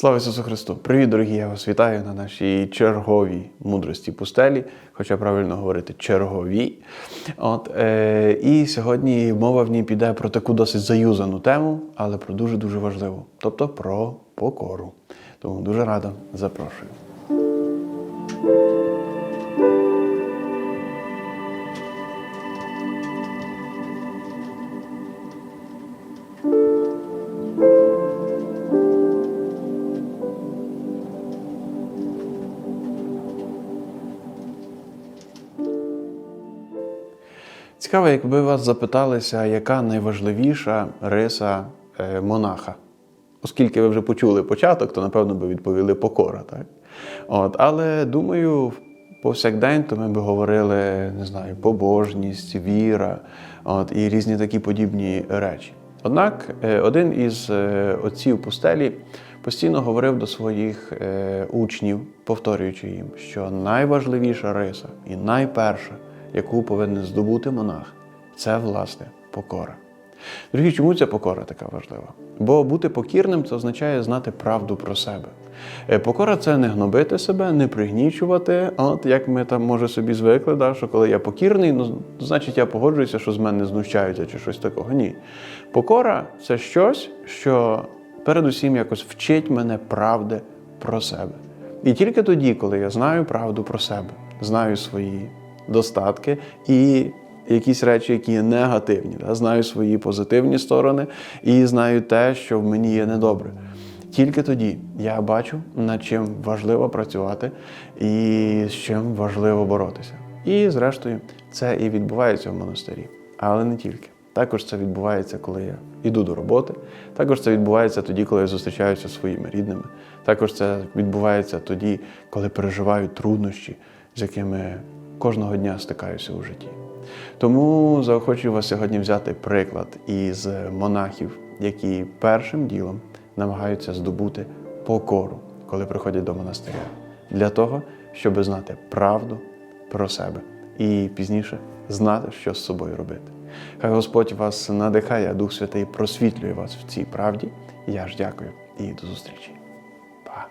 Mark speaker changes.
Speaker 1: Слава Ісусу Христу! Привіт, дорогі! Я вас вітаю на нашій черговій мудрості пустелі, хоча правильно говорити черговій. От, е, і сьогодні мова в ній піде про таку досить заюзану тему, але про дуже-дуже важливу, тобто про покору. Тому дуже рада запрошую. Цікаво, якби вас запиталися, яка найважливіша риса е, монаха. Оскільки ви вже почули початок, то напевно би відповіли покора. Так? От, але думаю, повсякдень то ми би говорили, не знаю, побожність, віра от, і різні такі подібні речі. Однак е, один із е, отців пустелі постійно говорив до своїх учнів, повторюючи їм, що найважливіша риса і найперша, яку повинен здобути монах, це власне покора. Другі, чому ця покора така важлива? Бо бути покірним це означає знати правду про себе. Е, Покора це не гнобити себе, не пригнічувати, от як ми там може собі звикли, да, що коли я покірний, ну значить я погоджуюся, що з мене знущаються чи щось такого. Ні. Покора це щось, що передусім якось вчить мене правди про себе. І тільки тоді, коли я знаю правду про себе, знаю свої достатки і якісь речі, які є негативні. Да? Знаю свої позитивні сторони і знаю те, що в мені є недобре. Тільки тоді я бачу, над чим важливо працювати і з чим важливо боротися. І, зрештою, це і відбувається в монастирі, але не тільки. Також це відбувається, коли я йду до роботи. Також це відбувається тоді, коли я зустрічаюся зі своїми рідними. Також це відбувається тоді, коли переживаю труднощі, з якими кожного дня стикаюся у житті. Тому заохочую вас сьогодні взяти приклад із монахів, які першим ділом намагаються здобути покору, коли приходять до монастиря, для того, щоб знати правду про себе і пізніше знати, що з собою робити. Хай Господь вас надихає, а Дух Святий просвітлює вас в цій правді. Я ж дякую і до зустрічі. Па!